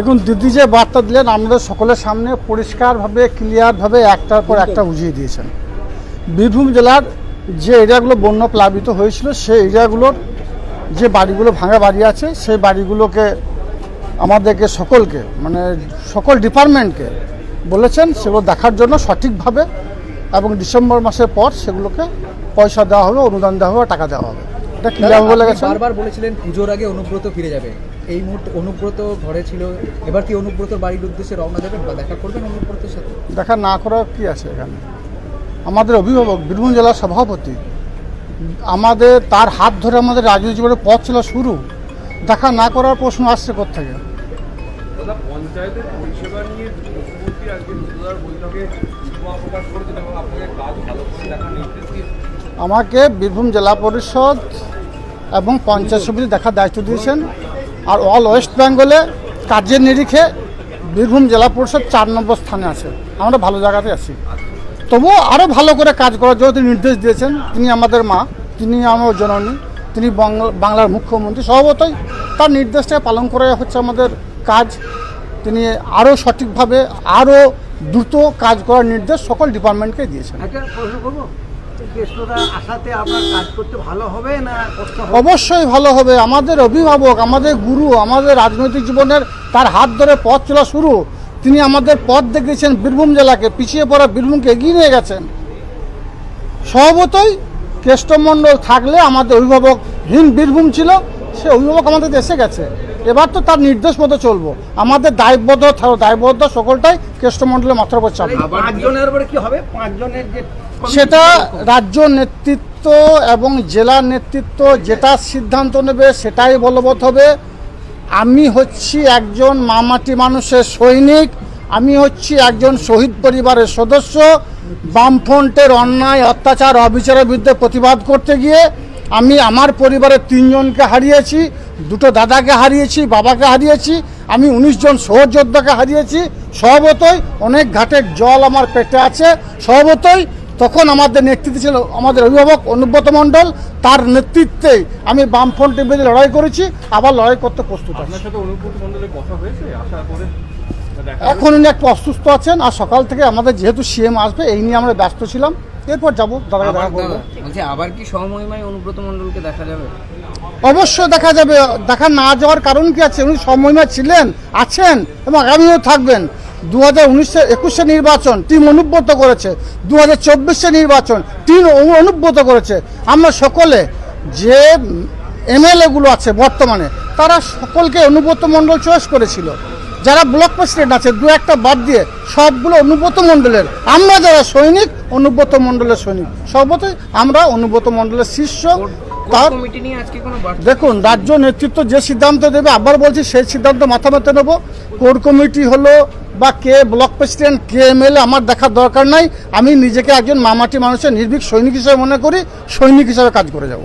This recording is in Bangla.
দেখুন, দিদি যে বার্তা দিলেন আমাদের সকলের সামনে পরিষ্কারভাবে ক্লিয়ারভাবে একটার পর একটা বুঝিয়ে দিয়েছেন। বীরভূম জেলার যে এরিয়াগুলো বন্য প্লাবিত হয়েছিল, সেই এরিয়াগুলোর যে বাড়িগুলো, ভাঙা বাড়ি আছে, সেই বাড়িগুলোকে আমাদেরকে সকলকে মানে সকল ডিপার্টমেন্টকে বলেছেন, সেগুলো দেখার জন্য সঠিকভাবে এবং ডিসেম্বর মাসের পর সেগুলোকে পয়সা দেওয়া হবে অনুদান দেওয়া হবে টাকা দেওয়া হবে এটা বারবার বলেছিলেন পুজোর আগে অনুব্রত ফিরে যাবে। এই মুহূর্তে অনুব্রত ঘরে ছিল এবার কি অনুব্রতর বাড়ির উদ্দেশ্যে রওনা দেবেন বা দেখা করবেন অনুব্রতের সাথে? দেখা না করার কি আছে এখানে? আমাদের অভিভাবক বীরভূম জেলার সভাপতি আমাদের তার হাত ধরে আমাদের রাজনীতি জীবনের পথ ছিল শুরু। দেখা না করার প্রশ্ন আসছে কোথেকে পঞ্চায়েতের পরিষেবা নিয়ে মুখ্যমন্ত্রী আজকে বৈঠকে প্রকাশ করেছেন এবং আপনাকে কাজ ভালো করে দেখার নির্দেশ দিয়েছেন। আমাকে বীরভূম জেলা পরিষদ এবং পঞ্চায়েত সমিতি দেখার দায়িত্ব দিয়েছেন। আর অল ওয়েস্ট বেঙ্গলে কাজের নিরিখে বীরভূম জেলা পরিষদ চার নম্বর স্থানে আছে। আমরা ভালো জায়গাতে আছি। তবুও আরও ভালো করে কাজ করার জন্য তিনি নির্দেশ দিয়েছেন। তিনি আমাদের মা, তিনি আমার জননী, তিনি বাংলার মুখ্যমন্ত্রী, স্বভাবতই তার নির্দেশটাকে পালন করা হচ্ছে আমাদের কাজ। তিনি আরও সঠিকভাবে আরও দ্রুত কাজ করার নির্দেশ সকল ডিপার্টমেন্টকে দিয়েছেন। অবশ্যই ভালো হবে। আমাদের অভিভাবক, আমাদের গুরু, আমাদের রাজনৈতিক জীবনের তার হাত ধরে পথ চলা শুরু। তিনি আমাদের পথ দেখিয়েছেন বীরভূম জেলাকে, পিছিয়ে পড়া বীরভূমকে এগিয়ে নিয়ে গেছেন। স্বভাবতই কেষ্টমণ্ডল থাকলে আমাদের অভিভাবকহীন বীরভূম ছিল, সে অভিভাবক আমাদের দেশে গেছে। এবার তো তার নির্দেশ মতো চলবো। আমাদের দায়বদ্ধ দায়বদ্ধ সকলটাই কেষ্টমণ্ডলের মাথার উপর কমিটি সেটা রাজ্য নেতৃত্ব এবং জেলার নেতৃত্ব যেটা সিদ্ধান্ত নেবে সেটাই বলবৎ হবে। আমি হচ্ছি একজন মামাটি মানুষের সৈনিক আমি হচ্ছি একজন শহীদ পরিবারের সদস্য। বামফ্রন্টের অন্যায় অত্যাচার অবিচারের বিরুদ্ধে প্রতিবাদ করতে গিয়ে আমি আমার পরিবারের তিনজনকে হারিয়েছি দুটো দাদাকে হারিয়েছি বাবাকে হারিয়েছি আমি উনিশ জন সহযোদ্ধাকে হারিয়েছি। স্বভাবতই অনেক ঘাটের জল আমার পেটে আছে। স্বভাবতই তখন আমাদের নেতৃত্বে ছিল আমাদের অভিভাবক অনুব্রত মণ্ডল। তার নেতৃত্বে আমি বামফ্রন্টের বিরুদ্ধে লড়াই করেছি। আবার লড়াই করতে প্রস্তুত এখন উনি একটু অসুস্থ আছেন। আর সকাল থেকে আমাদের যেহেতু সিএম আসবে এই নিয়ে আমরা ব্যস্ত ছিলাম। এরপর যাব দাদাকে দেখা করব। আবার কি সমমহিমায় অনুব্রত মণ্ডলকে দেখা যাবে? অবশ্যই দেখা যাবে, দেখা না যাওয়ার কারণ কি আছে? উনি সময়মা ছিলেন, আছেন এবং আগামীও থাকবেন। দু হাজার উনিশে একুশে নির্বাচন, টিম অনুব্রত করেছে। দু হাজার চব্বিশে নির্বাচন, টিম অনু- অনুব্রত করেছে। আমরা সকলে যে এমএলএগুলো আছে বর্তমানে, তারা সকলকে অনুব্রত মণ্ডল চয়েস করেছিল। যারা ব্লক প্রেসিডেন্ট আছে দু একটা বাদ দিয়ে সবগুলো অনুব্রত মণ্ডলের। আমরা যারা সৈনিক অনুব্রত মণ্ডলের সৈনিক। সর্বতই আমরা অনুব্রত মণ্ডলের শিষ্য। তার দেখুন রাজ্য নেতৃত্ব যে সিদ্ধান্ত দেবে আবার বলছি সেই সিদ্ধান্ত মাথা মাথা নেব। কোর কমিটি হলো বা কে ব্লক প্রেসিডেন্ট কে এমএলএ আমার দেখার দরকার নাই। আমি নিজেকে একজন মামাটি মানুষের নির্ভীক সৈনিক হিসেবে মনে করি সৈনিক হিসেবে কাজ করে যাব।